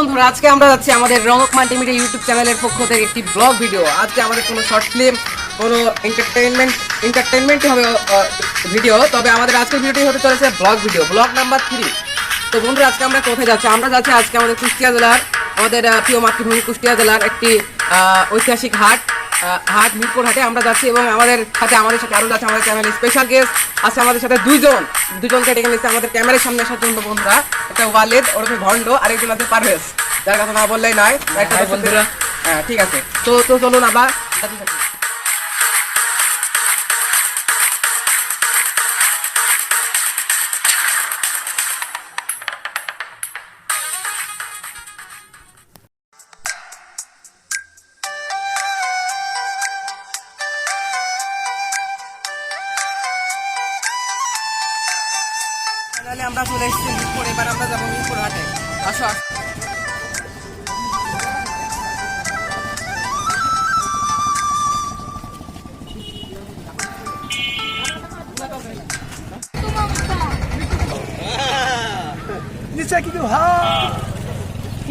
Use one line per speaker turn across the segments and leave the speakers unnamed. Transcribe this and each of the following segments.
বন্ধুরা, আজকে আমরা যাচ্ছি আমাদের রনক মাল্টিমিডিয়া ইউটিউব চ্যানেলের পক্ষ থেকে একটি ব্লগ ভিডিও। আজকে আমাদের কোনো শর্ট ফিল্ম, কোনো এন্টারটেনমেন্ট এন্টারটেনমেন্টই হবে ভিডিও তবে আমাদের আজকের ভিডিওটি হতে চলেছে vlog video, vlog number three তো বন্ধুরা, আজকে আমরা কোথায় যাচ্ছি? আমরা যাচ্ছি আজকে আমাদের কুষ্টিয়া জেলার, আমাদের প্রিয় মাতৃভূমি কুষ্টিয়া জেলার একটি ঐতিহাসিক হাট। হাট মিরপুর হাটে আমরা যাচ্ছি এবং আমাদের সাথে আমাদের সাথে আরও যাচ্ছে আমাদের ক্যামেরা স্পেশাল গেস্ট আছে আমাদের সাথে দুইজন। দুজন ডেকে নিচ্ছে আমাদের ক্যামেরার সামনে আসার জন্য বন্ধুরা। একটা ওয়ালেদ ওরফে ভণ্ড আরেকজন আছে পারভেজ। যার কথা না বললেই নয়। একটা
বন্ধুরা।
হ্যাঁ ঠিক আছে। তো তো চলুন আবার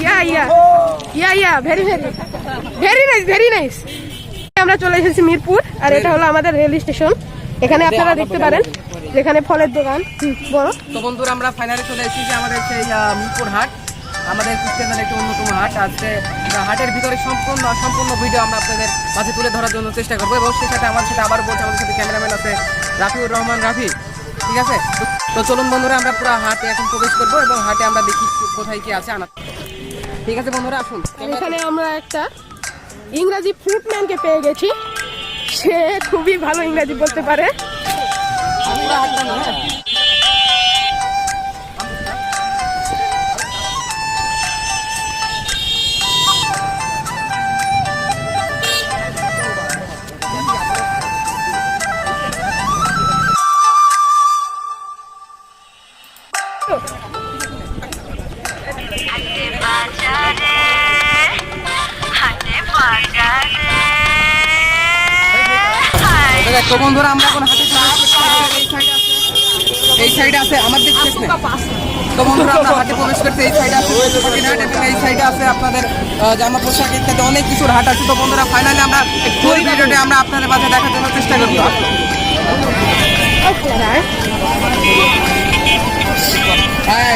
yeah yeah. Yeah yeah very very very nice very nice আমরা চলে এসেছি মিরপুর আর এটা হলো আমাদের রেল স্টেশন। এখানে আপনারা দেখতে পারেন যেখানে ফলের দোকান বড়
তো বন্ধুরা আমরা ফাইনালি চলে এসেছি আমাদের সেই মিরপুর হাট। আমাদের কুষ্টিয়ার একটি অন্যতম হাট। আজকে হাটের ভিতরে সম্পূর্ণ সম্পূর্ণ ভিডিও আমরা আপনাদের মাঝে তুলে ধরার জন্য চেষ্টা করব। এবং সেই সাথে আমার সাথে আবার বলছে আমাদের সাথে ক্যামেরাম্যান আছে রাফিউর রহমান। রাফি ঠিক আছে? তো- চলুন বন্ধুরা আমরা পুরো হাটে এখন প্রবেশ করব এবং হাটে আমরা দেখি কোথায় কি আছে আনা ঠিক আছে বন্ধুরা আসুন।
এখানে আমরা একটা ইংরাজি ফ্রুট ম্যানকে পেয়ে গেছি। সে খুবই ভালো ইংরাজি বলতে পারে।
তো বন্ধুরা, আমরা এখন এসেছি। এই সাইডে আছে, এই আমার দিক বন্ধুরা, আমরা হাটে প্রবেশ এই সাইডে এই সাইডে আছে আপনাদের জামা পোশাক ইত্যাদি, অনেক কিছুর হাট আছে। তো বন্ধুরা ফাইনালি আমরা ওই ভিডিওটি আমরা আপনাদের মাঝে দেখার জন্য চেষ্টা করব। হ্যাঁ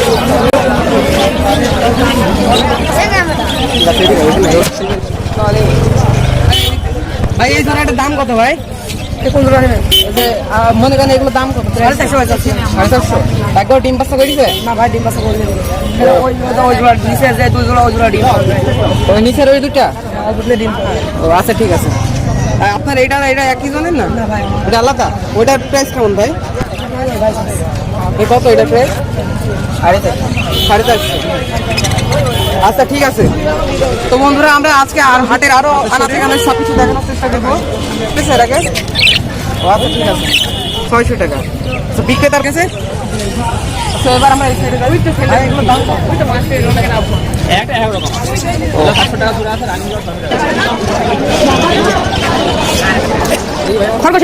ভাই এই ধরনের দাম কত ভাই? কোন ধরনের মনে করেন এগুলো দাম কত? সাড়ে চারশো সাড়ে চারশো? একবার ডিম পাস্তা করেছে না ভাই ডিম পাস্তা করে ওইগুলো নিচে যে দুইগুলো ওইগুলো ডিম ওই নিচের ওই দুটা ডিম ও আচ্ছা ঠিক আছে। আপনার এটা এটা একই জনের না? এটা আলাদা? ওইটার প্রাইস কেমন ভাই? কত এটা প্রাইস সাড়ে চারশো। সাড়ে আচ্ছা ঠিক আছে। তো বন্ধুরা আমরা আজকে আর হাটের আরও আনাতে সব কিছু দেখানোর চেষ্টা করব। ঠিক আছে এটাকে আচ্ছা ঠিক আছে। ছয়শো টাকা। তো বিক্রেতার কাছে? তো এবার আমরা এই সাইডে দাম পাঁচশো, এগুলো টাকা নাও।
খরগোশ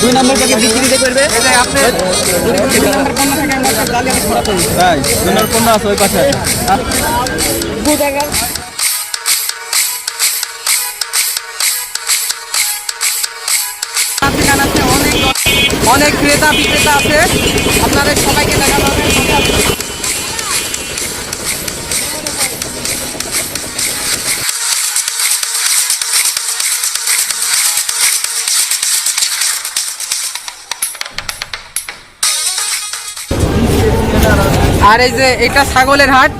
দুই নম্বর থেকে বিক্রিতে করবে আপনি দুই নম্বর পণ্য থেকে আমরা জালি আমি খোলা করি
তাই দুনার পণ্য আছে ওই পাশে?
দু টাকা
অনেক অনেক ক্রেতা বিক্রেতা আছে। আপনাদের সবাইকে দেখা হবে আর এই যে এটা ছাগলের হাট।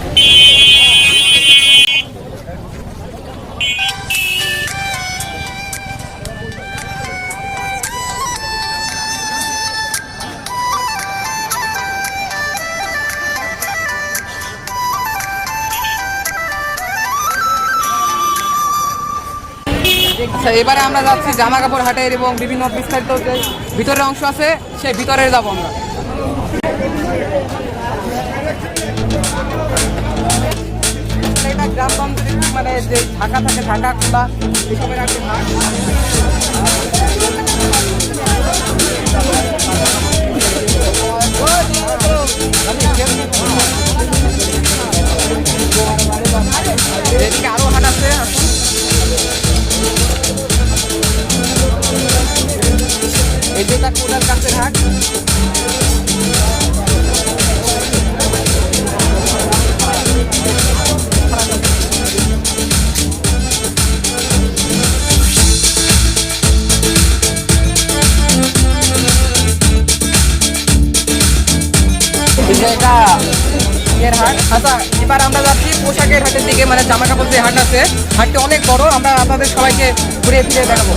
আচ্ছা এবারে আমরা যাচ্ছি জামা কাপড় হাটের এবং বিভিন্ন বিস্তারিত ভিতরের অংশ আছে, সেই ভিতরে যাব আমরা। গ্রামগঞ্জের মানে যে ঢাকা থাকে ঢাকা খোলা এসবের আর কি এটা এর হাট এবার আমরা যাচ্ছি পোশাকের হাটের দিকে মানে জামা কাপড় যে হাট আছে, হাটটি অনেক বড়, আমরা আপনাদের সবাইকে ঘুরে ফিরে দেখাবো।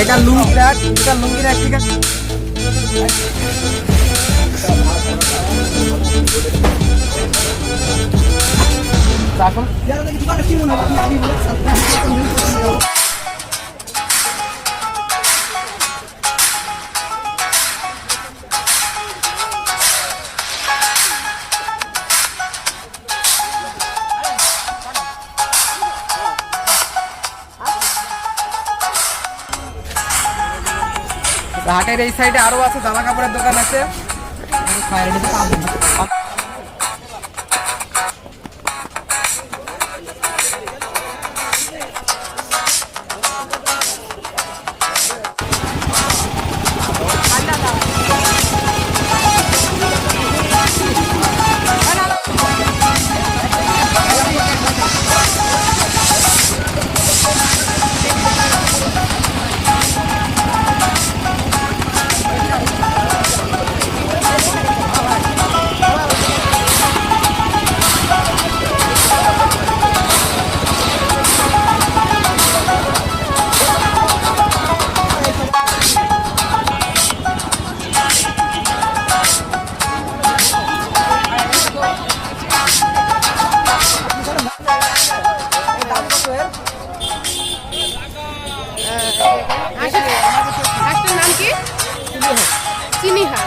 এটা লুঙ্গি রাট এটা লুঙ্গি রাট ঠিক আছে? রাখুন হাটের এই সাইডে আরও আছে জামা কাপড়ের দোকান আছে।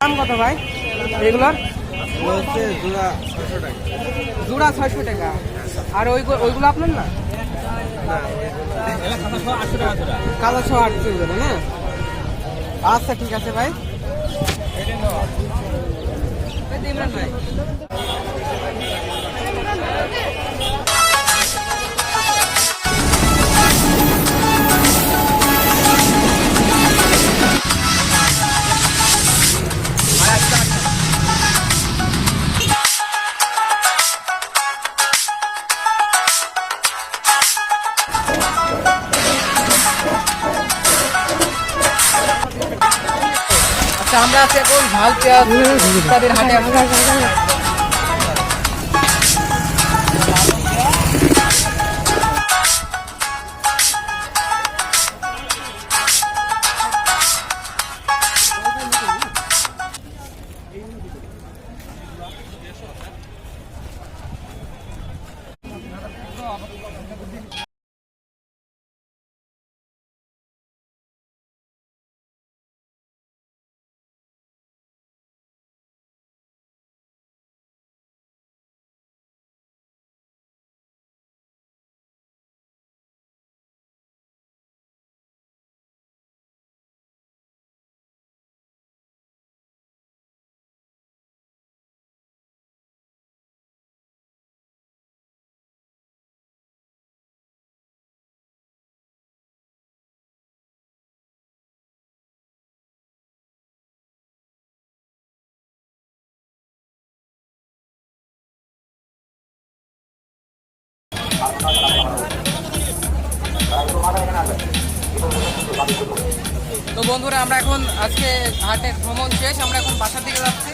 দাম কত ভাই? এগুলোর জোড়া ছয়শো টাকা। আর ওই ওইগুলো আপনার না? কালো ছ আটশো করে না আচ্ছা ঠিক আছে ভাই। ভাই। আমরা আছি এখন ঝাল পেঁয়াজ ইত্যাদির হাটে। তো বন্ধুরা আমরা এখন আজকে হাটে ভ্রমণ শেষ আমরা এখন বাসার দিকে যাচ্ছি।